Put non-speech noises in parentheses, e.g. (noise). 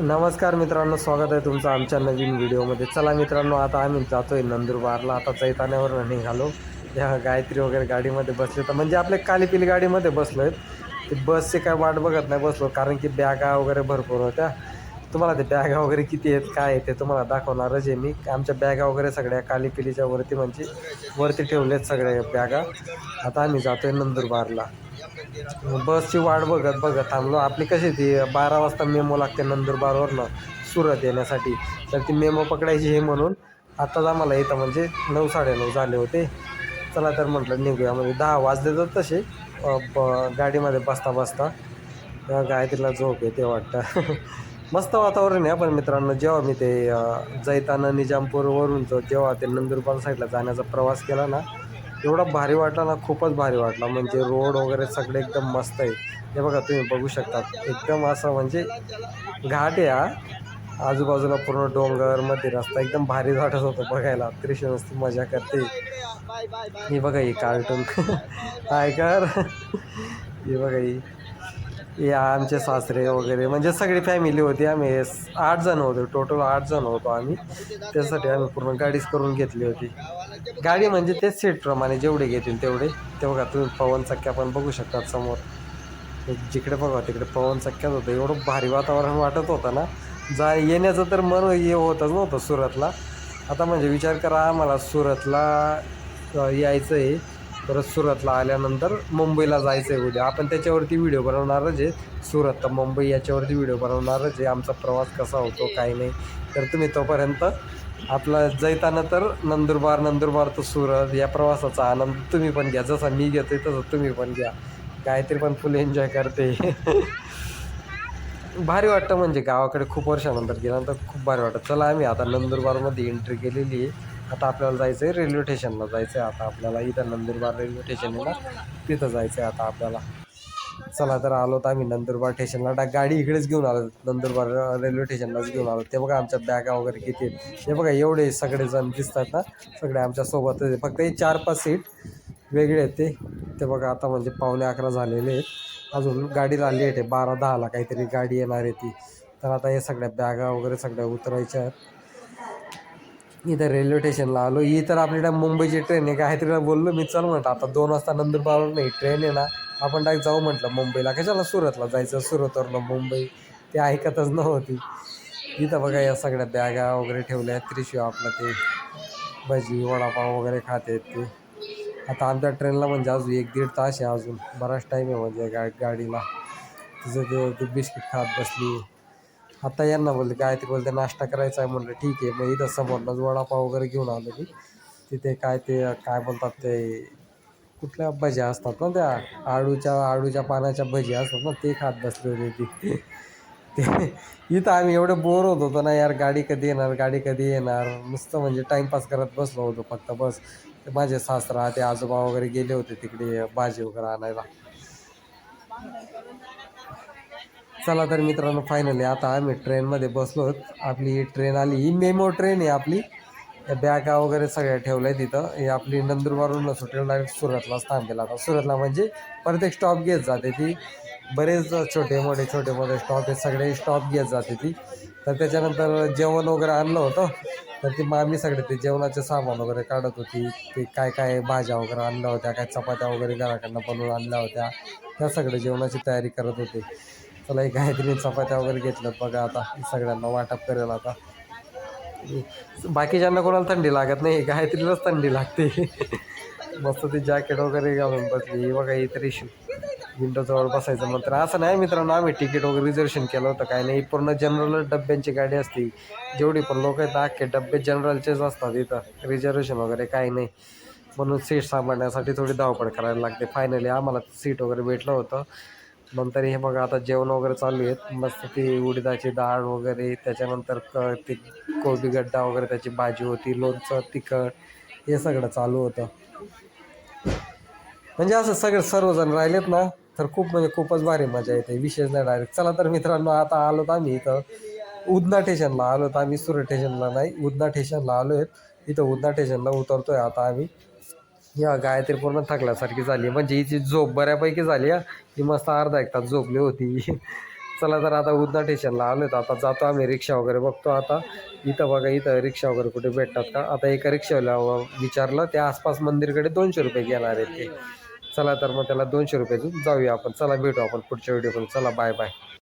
नमस्कार मित्रांनो स्वागत आहे तुमचं आमच्या नवीन व्हिडिओमध्ये. चला मित्रांनो आता आम्ही जातो आहे नंदुरबारला. आता चैतान्यावर निघालो या गायत्री वगैरे गाडीमध्ये बसले तर म्हणजे आपल्या कालीपिली गाडीमध्ये बसलो आहेत. ते बसचे काय वाट बघत नाही बसलो कारण की बॅगा वगैरे भरपूर होत्या. तुम्हाला ते बॅगा वगैरे किती आहेत काय आहे ते तुम्हाला दाखवणारच आहे मी. आमच्या बॅगा वगैरे सगळ्या कालीपिलीच्या वरती म्हणजे वरती ठेवलेत सगळ्या बॅगा. आता आम्ही जातो आहे नंदुरबारला. बसची वाट बघत बघत थांबलो. आपली कशी ती? बारा वाजता मेमो लागते नंदुरबारवरनं सुरत येण्यासाठी. तर ती मेमो पकडायची हे म्हणून आत्ताच आम्हाला इथं म्हणजे नऊ साडेनऊ झाले होते. चला तर म्हटलं निघूया. म्हणजे दहा वाजले तर तसे ब गाडीमध्ये बसता बसता गायत्रीला झोप येते वाटतं. (laughs) मस्त वातावरण आहे पण मित्रांनो जेव्हा मी ते जैताना निजामपूरवरून जो जेव्हा ते नंदुरबार साईडला जाण्याचा प्रवास केला ना एवढा भारी वाटला ना खूपच भारी वाटला. म्हणजे रोड वगैरे सगळे एकदम मस्त आहे. हे बघा तुम्ही बघू शकता. एकदम असं म्हणजे घाट या आजूबाजूला पूर्ण डोंगरमध्ये रस्ता एकदम भारी वाटत होतं बघायला. त्रिशून नुसती मजा करते. ही बघा ही कार्टून काय हे बघा ही. (laughs) या आमचे सासरे वगैरे म्हणजे सगळी फॅमिली होती. आम्ही आठ जण होतो. टोटल आठ जण होतो आम्ही. त्यासाठी आम्ही पूर्ण गाडीच करून घेतली होती. गाडी म्हणजे तेच सीटप्रमाणे जेवढे घेतील तेवढे. ते बघा तुम्ही पवन चक्क्या पण बघू शकतात समोर. जिकडे बघा तिकडे पवन चक्क्यात होतं. एवढं भारी वातावरण वाटत होतं ना. जा येण्याचं तर मन हे होतच नव्हतं सुरतला. आता म्हणजे विचार करा आम्हाला सुरतला यायचं आहे परत सुरतला आल्यानंतर मुंबईला जायचं आहे उद्या. आपण त्याच्यावरती व्हिडिओ बनवणारच आहे. सुरत तर मुंबई याच्यावरती व्हिडिओ बनवणारच आहे. आमचा प्रवास कसा होतो काही नाही. तर तुम्ही तोपर्यंत आपला जैताना तर नंदुरबार नंदुरबार तर सुरत. या प्रवासाचा आनंद तुम्ही पण घ्या. जसा मी घेतोय तसं तुम्ही पण घ्या. काहीतरी पण फुल एन्जॉय करते. (laughs) भारी वाटतं म्हणजे गावाकडे खूप वर्षानंतर गेल्यानंतर खूप भारी वाटतं. चला आम्ही आता नंदुरबारमध्ये एंट्री केलेली आहे. आता आपल्याला जायचं आहे रेल्वे स्टेशनला. जायचं आहे आता आपल्याला इथं नंदुरबार रेल्वे स्टेशन आहे ना तिथं जायचं आहे आता आपल्याला. चला तर आलो तर आम्ही नंदुरबार स्टेशनला. डा गाडी इकडेच घेऊन आलो. नंदुरबार रेल्वे स्टेशनलाच घेऊन आलो. ते बघा आमच्या बॅगा वगैरे किती आहेत. हे बघा एवढे सगळेजण दिसतात ना. सगळे आमच्या सोबतच फक्त हे चार पाच सीट वेगळे आहेत ते. ते बघा आता म्हणजे पावणे अकरा झालेले आहेत. अजून गाडीला लेट आहे बारा दहाला काहीतरी गाडी येणार आहे ती. तर आता हे सगळ्या बॅगा वगैरे सगळ्या उतरायच्या आहेत. इथं रेल्वे स्टेशनला आलो. ही तर आपल्याला मुंबईची ट्रेन आहे. काहीतरी बोललो मी चल म्हटलं आता दोन वाजता नंदुरबार नाही ट्रेन आहे ना. आपण डायरेक्ट जाऊ म्हटलं मुंबईला. कशाला सुरतला जायचं? सुरतवरनं मुंबई. ते ऐकतच नव्हती. इथं बघा या सगळ्या बॅगा वगैरे ठेवल्या. आहेत आपलं ते भजी वडापाव वगैरे खाते ते. आता आमच्या ट्रेनला म्हणजे अजून एक दीड तास आहे अजून. बराच टाईम आहे म्हणजे गा गाडीला. तिचं ते बिस्किट खात बसली. आता यांना बोलले काय ते बोलते नाश्ता करायचा आहे म्हणलं ठीक आहे. मग इथं समोरनंच वडापाव वगैरे घेऊन आलो मी. तिथे काय ते काय बोलतात ते कुठल्या भज्या असतात ना त्या आळूच्या आळूच्या पानाच्या भजी असतात ना ते खात बसले होते ती. ते इथं आम्ही एवढे बोर होत होतो ना यार गाडी कधी येणार गाडी कधी येणार? नुसतं म्हणजे टाईमपास करत बसलो होतो फक्त बस. ते माझे सासरा ते आजोबा वगैरे गेले होते तिकडे भाजी वगैरे आणायला. चला तर मित्रांनो फायनली आता आम्ही ट्रेनमध्ये बसलो आपली ही ट्रेन आली ही मेमो ट्रेन आहे आपली. बॅगा वगैरे सगळ्या ठेवल्या आहेत तिथं. ही आपली नंदुरबारवरून सुटेल डायरेक्ट सुरतलाच थांबेल आता सुरतला म्हणजे प्रत्येक स्टॉप घेत जाते ती. बरेच छोटे मोठे छोटे मोठे स्टॉप आहेत सगळे स्टॉप घेत जाते ती. तर त्याच्यानंतर जेवण वगैरे आणलं होतं. तर ती मामी सगळे ते जेवणाचे सामान वगैरे काढत होती. ते काय काय भाज्या वगैरे आणल्या होत्या काय चपात्या वगैरे घराकडनं बनवून आणल्या होत्या. त्या सगळं जेवणाची तयारी करत होते. चला एक गायत्री चपात्या वगैरे घेतल्यात बघा आता सगळ्यांना वाटप करेल आता. बाकीच्यांना कोणाला थंडी लागत नाही गायत्रीलाच थंडी लागते. मस्त ती जॅकेट वगैरे घालून बसली. ही बघा ही तरी विंडोजवळ बसायचं नंतर असं नाही मित्रांनो आम्ही तिकीट वगैरे रिझर्वेशन केलं होतं. काय नाही पूर्ण जनरल डब्यांची गाडी असते. जेवढी पण लोक आहेत ना अख्खे डब्बे जनरलचेच असतात इथं. रिझर्वेशन वगैरे काही नाही. म्हणून सीट सांभाळण्यासाठी थोडी धावपळ करायला लागते. फायनली आम्हाला सीट वगैरे भेटलं होतं. नंतर हे बघा आता जेवण वगैरे चालू आहेत. मस्त ती उडीदाची डाळ वगैरे त्याच्यानंतर क ते कोबी गड्डा वगैरे त्याची भाजी होती लोणचं तिखट हे सगळं चालू होतं. म्हणजे असं सगळे सर्वजण राहिलेत ना तर खूप म्हणजे खूपच भारी मजा येते. विशेष नाही डायरेक्ट चला तर मित्रांनो आता आलो तर आम्ही इथं. उदना स्टेशनला आलो तर आम्ही सुरत स्टेशनला नाही उदना स्टेशनला आलो आहेत इथं उदना स्टेशनला उतरतोय आता आम्ही. या गायत्री पूर्ण थकल्यासारखी झाली म्हणजे हिची झोप बऱ्यापैकी झाली हा ही मस्त अर्धा एक तास झोपली होती. (laughs) चला तर आता उदना स्टेशनला आलो तर आता जातो आम्ही रिक्षा वगैरे बघतो आता. इथं बघा इथं रिक्षा वगैरे कुठे भेटतात का? आता एका रिक्षावाला विचारलं त्या आसपास मंदिरकडे दोनशे रुपये घेणार आहेत ते. चला तर मग त्याला दोनशे रुपये देऊन जाऊया आपण. चला भेटू आपण पुढच्या व्हिडिओमध्ये चला बाय बाय